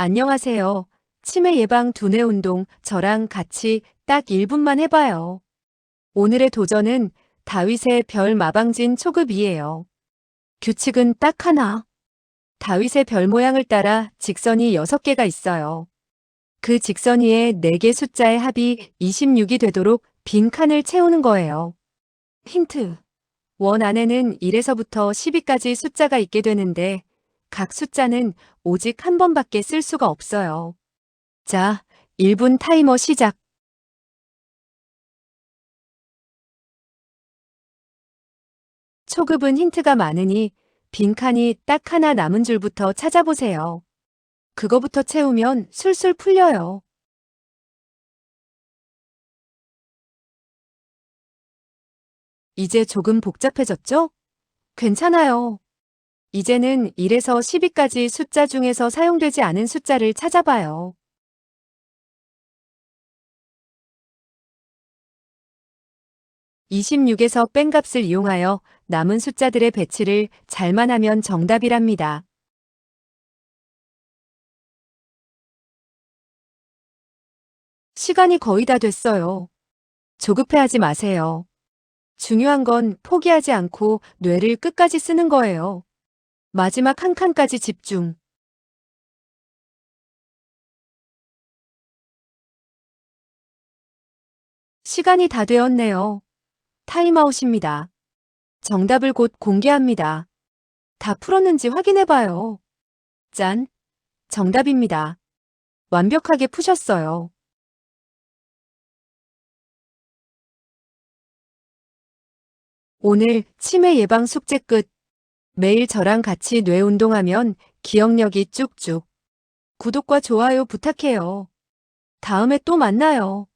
안녕하세요. 치매 예방 두뇌 운동 저랑 같이 딱 1분만 해봐요. 오늘의 도전은 다윗의 별 마방진 초급이에요. 규칙은 딱 하나. 다윗의 별 모양을 따라 직선이 6개가 있어요. 그 직선 위에 4개 숫자의 합이 26이 되도록 빈 칸을 채우는 거예요. 힌트. 원 안에는 1에서부터 10위까지 숫자가 있게 되는데 각 숫자는 오직 한 번밖에 쓸 수가 없어요. 자, 1분 타이머 시작. 초급은 힌트가 많으니 빈칸이 딱 하나 남은 줄부터 찾아보세요. 그거부터 채우면 술술 풀려요. 이제 조금 복잡해졌죠? 괜찮아요. 이제는 1에서 10위까지 숫자 중에서 사용되지 않은 숫자를 찾아봐요. (26에서) 뺀 값을 이용하여 남은 숫자들의 배치를 잘만 하면 정답이랍니다. 시간이 거의 다 됐어요. 조급해하지 마세요. 중요한 건 포기하지 않고 뇌를 끝까지 쓰는 거예요. 마지막 한 칸까지 집중. 시간이 다 되었네요. 타임아웃입니다. 정답을 곧 공개합니다. 다 풀었는지 확인해봐요. 짠. 정답입니다. 완벽하게 푸셨어요. 오늘 치매 예방 숙제 끝. 매일 저랑 같이 뇌 운동하면 기억력이 쭉쭉. 구독과 좋아요 부탁해요. 다음에 또 만나요.